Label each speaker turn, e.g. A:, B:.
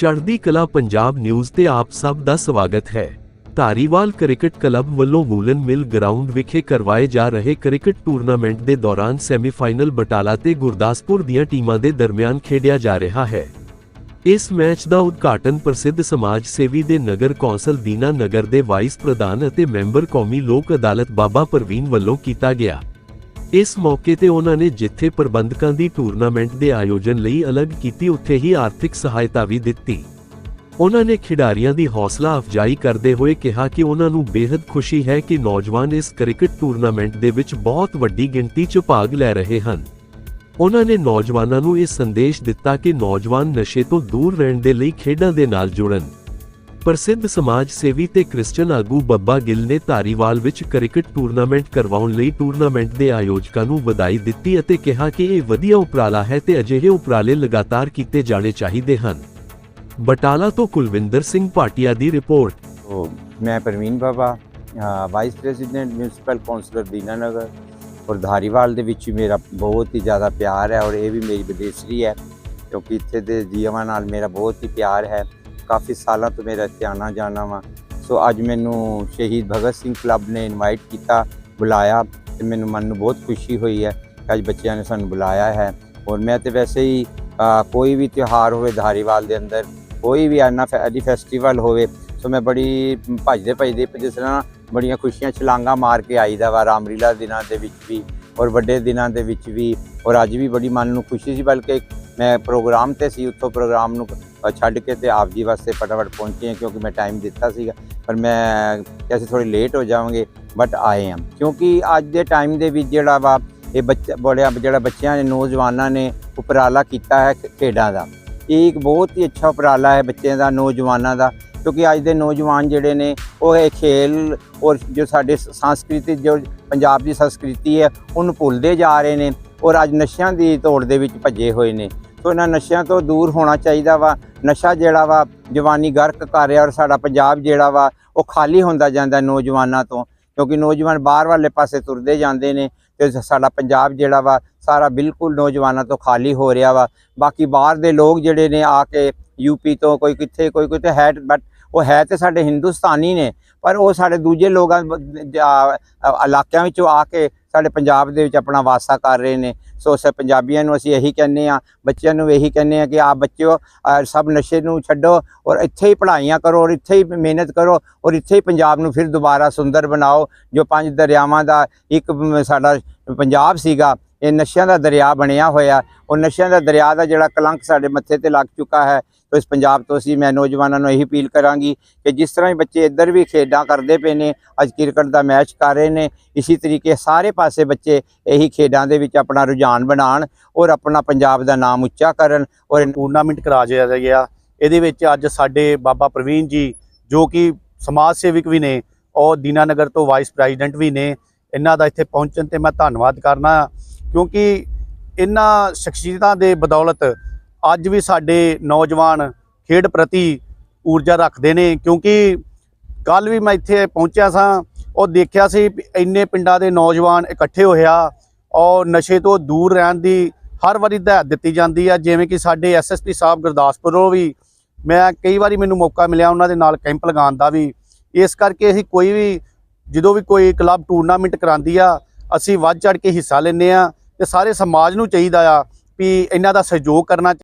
A: ਚੜ੍ਹਦੀ ਕਲਾ ਪੰਜਾਬ ਨਿਊਜ਼ ਤੇ ਆਪ ਸਭ ਦਾ ਸਵਾਗਤ ਹੈ। ਧਾਰੀਵਾਲ ਕ੍ਰਿਕਟ ਕਲੱਬ ਵੱਲੋਂ ਵੂਲਨ ਮਿਲ ਗਰਾਊਂਡ ਵਿਖੇ ਕਰਵਾਏ ਜਾ ਰਹੇ ਕ੍ਰਿਕਟ ਟੂਰਨਾਮੈਂਟ ਦੇ ਦੌਰਾਨ ਸੈਮੀਫਾਈਨਲ ਬਟਾਲਾ ਤੇ ਗੁਰਦਾਸਪੁਰ ਦੀਆਂ ਟੀਮਾਂ ਦੇ ਦਰਮਿਆਨ ਖੇਡਿਆ ਜਾ ਰਿਹਾ ਹੈ। ਇਸ ਮੈਚ ਦਾ ਉਦਘਾਟਨ ਪ੍ਰਸਿੱਧ ਸਮਾਜ ਸੇਵੀ ਦੇ ਨਗਰ ਕੌਂਸਲ ਦੀਨਾ ਨਗਰ ਦੇ ਵਾਈਸ ਪ੍ਰਧਾਨ ਅਤੇ ਮੈਂਬਰ ਕੌਮੀ ਲੋਕ ਅਦਾਲਤ ਬਾਬਾ ਪ੍ਰਵੀਨ ਵੱਲੋਂ ਕੀਤਾ ਗਿਆ। ਇਸ ਮੌਕੇ ਤੇ ਉਹਨਾਂ ਨੇ ਜਿੱਥੇ ਪ੍ਰਬੰਧਕਾਂ ਦੀ ਟੂਰਨਾਮੈਂਟ ਦੇ ਆਯੋਜਨ ਲਈ ਅਲੱਗ ਕੀਤੀ, ਉੱਥੇ ਹੀ ਆਰਥਿਕ ਸਹਾਇਤਾ ਵੀ ਦਿੱਤੀ। ਉਹਨਾਂ ਨੇ ਖਿਡਾਰੀਆਂ ਦੀ ਹੌਸਲਾ ਅਫਜਾਈ ਕਰਦੇ ਹੋਏ ਕਿਹਾ ਕਿ ਉਹਨਾਂ ਨੂੰ ਬੇहद ਖੁਸ਼ੀ ਹੈ ਕਿ ਨੌਜਵਾਨ ਇਸ ਕ੍ਰਿਕਟ ਟੂਰਨਾਮੈਂਟ ਦੇ ਵਿੱਚ ਬਹੁਤ ਵੱਡੀ ਗਿਣਤੀ 'ਚ ਭਾਗ ਲੈ ਰਹੇ ਹਨ। ਉਹਨਾਂ ਨੇ ਨੌਜਵਾਨਾਂ ਨੂੰ ਇਹ ਸੰਦੇਸ਼ ਦਿੱਤਾ ਕਿ ਨੌਜਵਾਨ ਨਸ਼ੇ ਤੋਂ ਦੂਰ ਰਹਿਣ ਦੇ ਲਈ ਖੇਡਾਂ ਦੇ ਨਾਲ ਜੁੜਨ। ਪ੍ਰਸਿੱਧ ਸਮਾਜ ਸੇਵੀ ਤੇ ਕ੍ਰਿਸਚੀਅਨ ਆਗੂ ਬੱਬਾ ਗਿੱਲ ਨੇ ਧਾਰੀਵਾਲ ਵਿੱਚ ਕ੍ਰਿਕਟ ਟੂਰਨਾਮੈਂਟ ਕਰਵਾਉਣ ਲਈ ਟੂਰਨਾਮੈਂਟ ਦੇ ਆਯੋਜਕਾਂ ਨੂੰ ਵਧਾਈ ਦਿੱਤੀ ਅਤੇ ਕਿਹਾ ਕਿ ਇਹ ਵਧੀਆ ਉਪਰਾਲਾ ਹੈ ਤੇ ਅਜਿਹੇ ਉਪਰਾਲੇ ਲਗਾਤਾਰ ਕੀਤੇ ਜਾਣੇ ਚਾਹੀਦੇ ਹਨ। ਬਟਾਲਾ ਤੋਂ ਕੁਲਵਿੰਦਰ ਸਿੰਘ ਪਾਟਿਆ ਦੀ ਰਿਪੋਰਟ।
B: ਮੈਂ Parveen Baba vice president municipal councillor Dinanagar ਔਰ ਧਾਰੀਵਾਲ ਦੇ ਵਿੱਚ ਮੇਰਾ ਬਹੁਤ ਹੀ ਜ਼ਿਆਦਾ ਪਿਆਰ ਹੈ ਔਰ ਇਹ ਵੀ ਮੇਰੀ ਵਿਦੇਸ਼ੀ ਹੈ ਕਿਉਂਕਿ ਇੱਥੇ ਦੇ ਜੀਵਾਂ ਨਾਲ ਮੇਰਾ ਬਹੁਤ ਹੀ ਪਿਆਰ ਹੈ। ਕਾਫੀ ਸਾਲਾਂ ਤੋਂ ਮੇਰਾ ਇੱਥੇ ਆਉਣਾ ਜਾਣਾ ਵਾ। ਸੋ ਅੱਜ ਮੈਨੂੰ ਸ਼ਹੀਦ ਭਗਤ ਸਿੰਘ ਕਲੱਬ ਨੇ ਇਨਵਾਈਟ ਕੀਤਾ, ਬੁਲਾਇਆ ਤੇ ਮੈਨੂੰ ਮਨ ਨੂੰ ਬਹੁਤ ਖੁਸ਼ੀ ਹੋਈ ਹੈ ਕਿ ਅੱਜ ਬੱਚਿਆਂ ਨੇ ਸਾਨੂੰ ਬੁਲਾਇਆ ਹੈ। ਔਰ ਮੈਂ ਤੇ ਵੈਸੇ ਹੀ ਕੋਈ ਵੀ ਤਿਉਹਾਰ ਹੋਵੇ ਧਾਰੀਵਾਲ ਦੇ ਅੰਦਰ, ਕੋਈ ਵੀ ਆਨਾ ਫੈਡੀ ਫੈਸਟੀਵਲ ਹੋਵੇ ਸੋ ਮੈਂ ਬੜੀ ਭੱਜਦੇ ਭੱਜਦੇ ਜਿਸ ਤਰ੍ਹਾਂ ਬੜੀਆਂ ਖੁਸ਼ੀਆਂ ਛਲਾਂਗਾ ਮਾਰ ਕੇ ਆਈਦਾ ਵਾ ਰਾਮਲੀਲਾ ਦਿਨਾਂ ਦੇ ਵਿੱਚ ਵੀ ਔਰ ਵੱਡੇ ਦਿਨਾਂ ਦੇ ਵਿੱਚ ਵੀ। ਔਰ ਅੱਜ ਵੀ ਬੜੀ ਮਨ ਨੂੰ ਖੁਸ਼ੀ ਸੀ ਬਲਕਿ ਮੈਂ ਪ੍ਰੋਗਰਾਮ ਤੇ ਸੀ, ਉੱਥੋਂ ਪ੍ਰੋਗਰਾਮ ਨੂੰ ਛੱਡ ਕੇ ਤੇ ਆਪ ਜੀ ਵਾਸਤੇ ਫਟਾਫਟ ਪਹੁੰਚੇ ਕਿਉਂਕਿ ਮੈਂ ਟਾਈਮ ਦਿੱਤਾ ਸੀਗਾ। ਪਰ ਮੈਂ ਅਸੀਂ ਸੀ ਥੋੜੀ ਲੇਟ ਹੋ ਜਾਵਾਂਗੇ ਬਟ ਆਏ ਹਾਂ। ਕਿਉਂਕਿ ਅੱਜ ਦੇ ਟਾਈਮ ਦੇ ਵਿੱਚ ਜਿਹੜਾ ਵਾ, ਇਹ ਬੱਚਾ ਬੜਿਆ ਜਿਹੜਾ ਬੱਚਿਆਂ ਨੇ, ਨੌਜਵਾਨਾਂ ਨੇ ਉਪਰਾਲਾ ਕੀਤਾ ਹੈ ਖੇਡਾਂ ਦਾ। ਇਹ ਇੱਕ ਬਹੁਤ ਹੀ ਅੱਛਾ ਉਪਰਾਲਾ ਹੈ ਬੱਚਿਆਂ ਦਾ, ਨੌਜਵਾਨਾਂ ਦਾ। ਕਿਉਂਕਿ ਅੱਜ ਦੇ ਨੌਜਵਾਨ ਜਿਹੜੇ ਨੇ, ਉਹ ਇਹ ਖੇਲ ਔਰ ਜੋ ਸਾਡੇ ਸ- ਸੰਸਕ੍ਰਿਤੀ ਜੋ ਪੰਜਾਬ ਦੀ ਸੰਸਕ੍ਰਿਤੀ ਹੈ, ਉਹਨੂੰ ਭੁੱਲਦੇ ਜਾ ਰਹੇ ਨੇ ਔਰ ਅੱਜ ਨਸ਼ਿਆਂ ਦੀ ਤੋੜ ਦੇ ਵਿੱਚ ਭੱਜੇ ਹੋਏ ਨੇ। ਸੋ ਇਹਨਾਂ ਨਸ਼ਿਆਂ ਤੋਂ ਦੂਰ ਹੋਣਾ ਚਾਹੀਦਾ ਵਾ। ਨਸ਼ਾ ਜਿਹੜਾ ਵਾ, ਜਵਾਨੀ ਗਰਕ ਕਰ ਰਿਹਾ ਔਰ ਸਾਡਾ ਪੰਜਾਬ ਜਿਹੜਾ ਵਾ, ਉਹ ਖਾਲੀ ਹੁੰਦਾ ਜਾਂਦਾ ਨੌਜਵਾਨਾਂ ਤੋਂ। ਕਿਉਂਕਿ ਨੌਜਵਾਨ ਬਾਹਰ ਵਾਲੇ ਪਾਸੇ ਤੁਰਦੇ ਜਾਂਦੇ ਨੇ ਤੇ ਸਾਡਾ ਪੰਜਾਬ ਜਿਹੜਾ ਵਾ, ਸਾਰਾ ਬਿਲਕੁਲ ਨੌਜਵਾਨਾਂ ਤੋਂ ਖਾਲੀ ਹੋ ਰਿਹਾ ਵਾ। ਬਾਕੀ ਬਾਹਰ ਦੇ ਲੋਕ ਜਿਹੜੇ ਨੇ ਆ ਕੇ ਯੂਪੀ ਤੋਂ ਕੋਈ ਕਿੱਥੇ, ਕੋਈ ਕਿਤੇ ਹੈ ਬਟ ਉਹ ਹੈ ਤੇ ਸਾਡੇ ਹਿੰਦੁਸਤਾਨੀ ਨੇ। ਪਰ ਉਹ ਸਾਡੇ ਦੂਜੇ ਲੋਕਾਂ ਇਲਾਕਿਆਂ ਵਿੱਚੋਂ ਆ ਕੇ ਸਾਡੇ ਪੰਜਾਬ ਦੇ ਵਿੱਚ ਆਪਣਾ ਵਾਸਾ ਕਰ ਰਹੇ ਨੇ। ਸੋ ਸ ਪੰਜਾਬੀਆਂ ਨੂੰ ਅਸੀਂ ਇਹੀ ਕਹਿੰਦੇ ਆ ਬੱਚਿਆਂ ਨੂੰ ਇਹੀ ਕਹਿੰਦੇ ਆ ਕਿ ਆਪ ਬੱਚਿਓ ਸਭ ਨਸ਼ੇ ਨੂੰ ਛੱਡੋ ਔਰ ਇੱਥੇ ਹੀ ਪੜ੍ਹਾਈਆਂ ਕਰੋ ਔਰ ਇੱਥੇ ਹੀ ਮਿਹਨਤ ਕਰੋ ਔਰ ਇੱਥੇ ਹੀ ਪੰਜਾਬ ਨੂੰ ਫਿਰ ਦੁਬਾਰਾ ਸੁੰਦਰ ਬਣਾਓ। ਜੋ ਪੰਜ ਦਰਿਆਵਾਂ ਦਾ ਇੱਕ ਸਾਡਾ ਪੰਜਾਬ ਸੀਗਾ, ਇਹ ਨਸ਼ਿਆਂ ਦਾ ਦਰਿਆ ਬਣਿਆ ਹੋਇਆ। ਉਹ ਨਸ਼ਿਆਂ ਦਾ ਦਰਿਆ ਦਾ ਜਿਹੜਾ ਕਲੰਕ ਸਾਡੇ ਮੱਥੇ ਤੇ ਲੱਗ ਚੁੱਕਾ ਹੈ। ਤੋ ਇਸ ਪੰਜਾਬ ਤੋਂ ਅਸੀਂ, ਮੈਂ ਨੌਜਵਾਨਾਂ ਨੂੰ ਇਹੀ ਅਪੀਲ ਕਰਾਂਗੀ ਕਿ ਜਿਸ ਤਰ੍ਹਾਂ ਹੀ ਬੱਚੇ ਇੱਧਰ ਵੀ ਖੇਡਾਂ ਕਰਦੇ ਪਏ ਨੇ, ਅੱਜ ਕ੍ਰਿਕਟ ਦਾ ਮੈਚ ਕਰ ਰਹੇ ਨੇ, ਇਸੇ ਤਰੀਕੇ ਸਾਰੇ ਪਾਸੇ ਬੱਚੇ ਇਹੀ ਖੇਡਾਂ ਦੇ ਵਿੱਚ ਆਪਣਾ ਰੁਝਾਨ ਬਣਾਉਣ ਔਰ ਆਪਣਾ ਪੰਜਾਬ ਦਾ ਨਾਮ ਉੱਚਾ ਕਰਨ ਔਰ
C: ਟੂਰਨਾਮੈਂਟ ਕਰਾਇਆ ਗਿਆ। ਇਹਦੇ ਵਿੱਚ ਅੱਜ ਸਾਡੇ ਬਾਬਾ ਪ੍ਰਵੀਨ ਜੀ, ਜੋ ਕਿ ਸਮਾਜ ਸੇਵਕ ਵੀ ਨੇ, ਔਰ ਦੀਨਾਨਗਰ ਤੋਂ ਵਾਈਸ ਪ੍ਰੈਜ਼ੀਡੈਂਟ ਵੀ ਨੇ, ਇਹਨਾਂ ਦਾ ਇੱਥੇ ਪਹੁੰਚਣ ਤੇ ਮੈਂ ਧੰਨਵਾਦ ਕਰਨਾ, ਕਿਉਂਕਿ ਇਹਨਾਂ ਸ਼ਖਸੀਅਤਾਂ ਦੇ ਬਦੌਲਤ ਅੱਜ ਵੀ ਸਾਡੇ ਨੌਜਵਾਨ ਖੇਡ ਪ੍ਰਤੀ ਊਰਜਾ ਰੱਖਦੇ ਨੇ, ਕਿਉਂਕਿ ਕੱਲ ਵੀ ਮੈਂ ਇੱਥੇ ਪਹੁੰਚਿਆ ਸਾਂ, ਉਹ ਦੇਖਿਆ ਸੀ ਵੀ ਇੰਨੇ ਪਿੰਡਾਂ ਦੇ ਨੌਜਵਾਨ ਇਕੱਠੇ ਹੋਇਆ ਔਰ ਨਸ਼ੇ ਤੋਂ ਦੂਰ ਰਹਿਣ ਦੀ ਹਰ ਵਾਰੀ ਹਦਾਇਤ ਦਿੱਤੀ ਜਾਂਦੀ ਆ, ਜਿਵੇਂ ਕਿ ਸਾਡੇ ਐਸਐਸਪੀ ਸਾਹਿਬ ਗੁਰਦਾਸਪੁਰੋਂ ਵੀ ਮੈਂ ਕਈ ਵਾਰੀ ਮੈਨੂੰ ਮੌਕਾ ਮਿਲਿਆ ਉਹਨਾਂ ਦੇ ਨਾਲ ਕੈਂਪ ਲਗਾਉਣ ਦਾ ਵੀ। ਇਸ ਕਰਕੇ ਅਸੀਂ ਕੋਈ ਵੀ, ਜਦੋਂ ਵੀ ਕੋਈ ਕਲੱਬ ਟੂਰਨਾਮੈਂਟ ਕਰਾਉਂਦੀ ਆ, ਅਸੀਂ ਵੱਧ ਚੜ ਕੇ ਹਿੱਸਾ ਲੈਂਦੇ ਆ ਤੇ ਸਾਰੇ ਸਮਾਜ ਨੂੰ ਚਾਹੀਦਾ ਆ ਵੀ ਇਹਨਾਂ ਦਾ ਸਹਿਯੋਗ ਕਰਨਾ